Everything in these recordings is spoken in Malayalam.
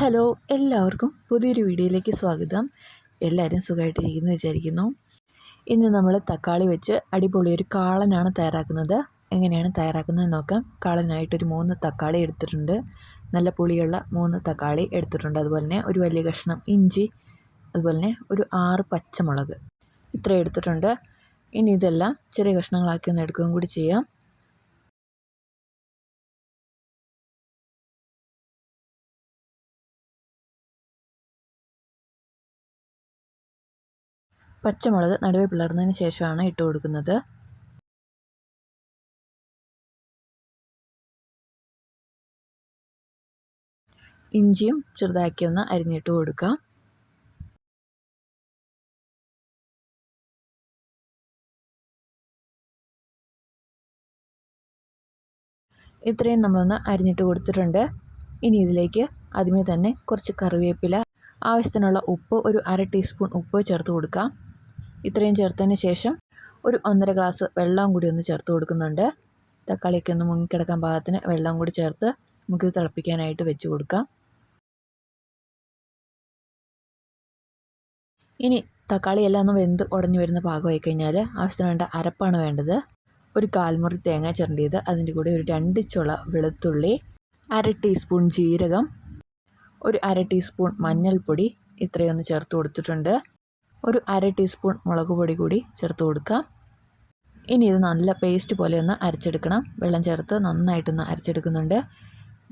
ഹലോ എല്ലാവർക്കും പുതിയൊരു വീഡിയോയിലേക്ക് സ്വാഗതം. എല്ലാവരും സുഖമായിട്ടിരിക്കുന്നു വിചാരിക്കുന്നു. ഇന്ന് നമ്മൾ തക്കാളി വെച്ച് അടിപൊളി ഒരു കാളനാണ് തയ്യാറാക്കുന്നത്. എങ്ങനെയാണ് തയ്യാറാക്കുന്നത് നോക്കാം. കാളനായിട്ടൊരു മൂന്ന് തക്കാളി എടുത്തിട്ടുണ്ട്. നല്ല പുളിയുള്ള മൂന്ന് തക്കാളി എടുത്തിട്ടുണ്ട്. അതുപോലെ തന്നെ ഒരു വലിയ കഷ്ണം ഇഞ്ചി അതുപോലെ തന്നെ ഒരു ആറ് പച്ചമുളക്. ഇത്ര എടുത്തിട്ടുണ്ട്. ഇനി ഇതെല്ലാം ചെറിയ കഷ്ണങ്ങളാക്കി ഒന്ന് എടുക്കുകയും കൂടി ചെയ്യാം. പച്ചമുളക് നടുവേ പിളർന്നതിന് ശേഷമാണ് ഇട്ട് കൊടുക്കുന്നത്. ഇഞ്ചിയും ചെറുതാക്കി ഒന്ന് അരിഞ്ഞിട്ട് കൊടുക്കാം. ഇത്രയും നമ്മളൊന്ന് അരിഞ്ഞിട്ട് കൊടുത്തിട്ടുണ്ട്. ഇനി ഇതിലേക്ക് ആദ്യമേ തന്നെ കുറച്ച് കറിവേപ്പില ആവശ്യത്തിനുള്ള ഉപ്പ് ഒരു അര ടീസ്പൂൺ ഉപ്പ് ചേർത്ത് കൊടുക്കാം. ഇത്രയും ചേർത്തതിന് ശേഷം ഒരു ഒന്നര ഗ്ലാസ് വെള്ളം കൂടി ഒന്ന് ചേർത്ത് കൊടുക്കുന്നുണ്ട്. തക്കാളിയൊക്കെ ഒന്ന് മുങ്ങിക്കിടക്കാൻ പാകത്തിന് വെള്ളം കൂടി ചേർത്ത് നമുക്ക് തിളപ്പിക്കാനായിട്ട് വെച്ച് കൊടുക്കാം. ഇനി തക്കാളി എല്ലാം ഒന്ന് വെന്ത് ഉടഞ്ഞു വരുന്ന പാകമായി കഴിഞ്ഞാൽ ആവശ്യത്തിന് വേണ്ട അരപ്പാണ് വേണ്ടത്. ഒരു കാൽമുറി തേങ്ങ ചിരണ്ടിയത്. അതിന്റെ കൂടെ ഒരു രണ്ട് ചുള വെളുത്തുള്ളി അര ടീസ്പൂൺ ജീരകം ഒരു അര ടീസ്പൂൺ മഞ്ഞൾപ്പൊടി ഇത്രയൊന്ന് ചേർത്ത് കൊടുത്തിട്ടുണ്ട്. ഒരു അര ടീസ്പൂൺ മുളക് പൊടി കൂടി ചേർത്ത് കൊടുക്കാം ഇനി ഇത് നല്ല പേസ്റ്റ് പോലെ ഒന്ന് അരച്ചെടുക്കണം. വെള്ളം ചേർത്ത് നന്നായിട്ടൊന്ന് അരച്ചെടുക്കുന്നുണ്ട്.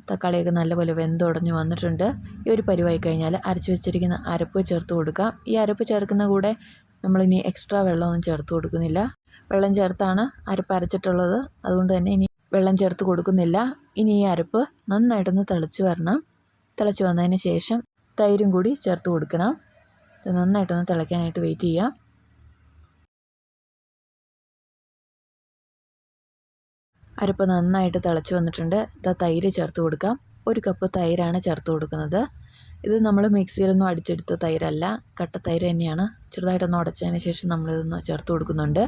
തക്കാളിയൊക്കെ നല്ലപോലെ വെന്തുടഞ്ഞ് വന്നിട്ടുണ്ട്. ഈ ഒരു പരിവായി കഴിഞ്ഞാൽ അരച്ച് വെച്ചിരിക്കുന്ന അരപ്പ് ചേർത്ത് കൊടുക്കാം ഈ അരപ്പ് ചേർക്കുന്ന കൂടെ നമ്മളിനി എക്സ്ട്രാ വെള്ളമൊന്നും ചേർത്ത് കൊടുക്കുന്നില്ല. വെള്ളം ചേർത്താണ് അരപ്പ് അരച്ചിട്ടുള്ളത്. അതുകൊണ്ട് തന്നെ ഇനി വെള്ളം ചേർത്ത് കൊടുക്കുന്നില്ല. ഇനി ഈ അരപ്പ് നന്നായിട്ടൊന്ന് തിളച്ച് വരണം. തിളച്ച് വന്നതിന് ശേഷം തൈരും കൂടി ചേർത്ത് കൊടുക്കണം. ഇത് നന്നായിട്ടൊന്ന് തിളയ്ക്കാനായിട്ട് വെയിറ്റ് ചെയ്യുക അരപ്പ് നന്നായിട്ട് തിളച്ച് വന്നിട്ടുണ്ട്. ഇതാ തൈര് ചേർത്ത് കൊടുക്കാം. ഒരു കപ്പ് തൈരാണ് ചേർത്ത് കൊടുക്കുന്നത്. ഇത് നമ്മൾ മിക്സിയിലൊന്നും അടിച്ചെടുത്ത തൈരല്ല. കട്ട തൈര് തന്നെയാണ്. ചെറുതായിട്ടൊന്ന് ഉടച്ചതിന് ശേഷം നമ്മളിതൊന്ന് ചേർത്ത് കൊടുക്കുന്നുണ്ട്.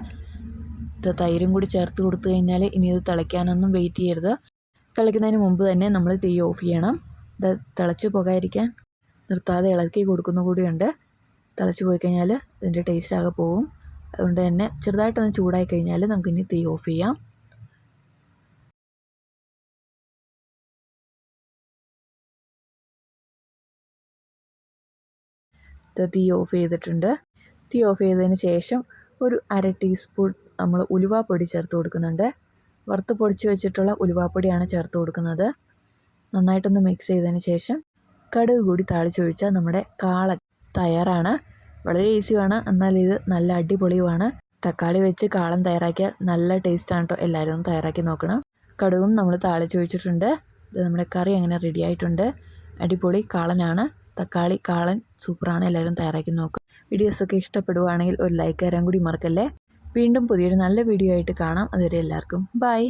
ഇത് തൈരും കൂടി ചേർത്ത് കൊടുത്തു കഴിഞ്ഞാൽ ഇനി ഇത് തിളയ്ക്കാനൊന്നും വെയിറ്റ് ചെയ്യരുത്. തിളയ്ക്കുന്നതിന് മുമ്പ് തന്നെ നമ്മൾ തീ ഓഫ് ചെയ്യണം. ഇത് തിളച്ച് പോകാതിരിക്കാൻ നിർത്താതെ ഇളക്കി കൊടുക്കുന്ന കൂടിയുണ്ട്. തിളച്ച് പോയി കഴിഞ്ഞാൽ ഇതിന്റെ ടേസ്റ്റ് ആകെ പോകും അതുകൊണ്ട് തന്നെ ചെറുതായിട്ടൊന്ന് ചൂടായി കഴിഞ്ഞാൽ നമുക്കിനി തീ ഓഫ് ചെയ്യാം. തീ ഓഫ് ചെയ്തിട്ടുണ്ട്. തീ ഓഫ് ചെയ്തതിന് ശേഷം ഒരു അര ടീസ്പൂൺ നമ്മൾ ഉലുവാപ്പൊടി ചേർത്ത് കൊടുക്കുന്നുണ്ട്. വറുത്ത് പൊടിച്ച് വെച്ചിട്ടുള്ള ഉലുവാപ്പൊടിയാണ് ചേർത്ത് കൊടുക്കുന്നത്. നന്നായിട്ടൊന്ന് മിക്സ് ചെയ്തതിന് ശേഷം കടുക് കൂടി താളിച്ചൊഴിച്ചാൽ നമ്മുടെ കാളൻ തയ്യാറാണ്. വളരെ ഈസി ആണ് എന്നാൽ ഇത് നല്ല അടിപൊളിയുമാണ്. തക്കാളി വെച്ച് കാളൻ തയ്യാറാക്കിയ നല്ല ടേസ്റ്റാണ് കേട്ടോ എല്ലാവരും ഒന്ന് തയ്യാറാക്കി നോക്കണം. കടുകും നമ്മൾ താളിച്ച് വെച്ചിട്ടുണ്ട് ഇത് നമ്മുടെ കറി അങ്ങനെ റെഡി ആയിട്ടുണ്ട്. അടിപൊളി കാളനാണ്. തക്കാളി കാളൻ സൂപ്പറാണ് എല്ലാവരും തയ്യാറാക്കി നോക്കുക വീഡിയോസൊക്കെ ഇഷ്ടപ്പെടുവാണെങ്കിൽ ഒരു ലൈക്ക് തരാൻ കൂടി മറക്കല്ലേ? വീണ്ടും പുതിയൊരു നല്ല വീഡിയോ ആയിട്ട് കാണാം. അതുവരെ എല്ലാവർക്കും ബൈ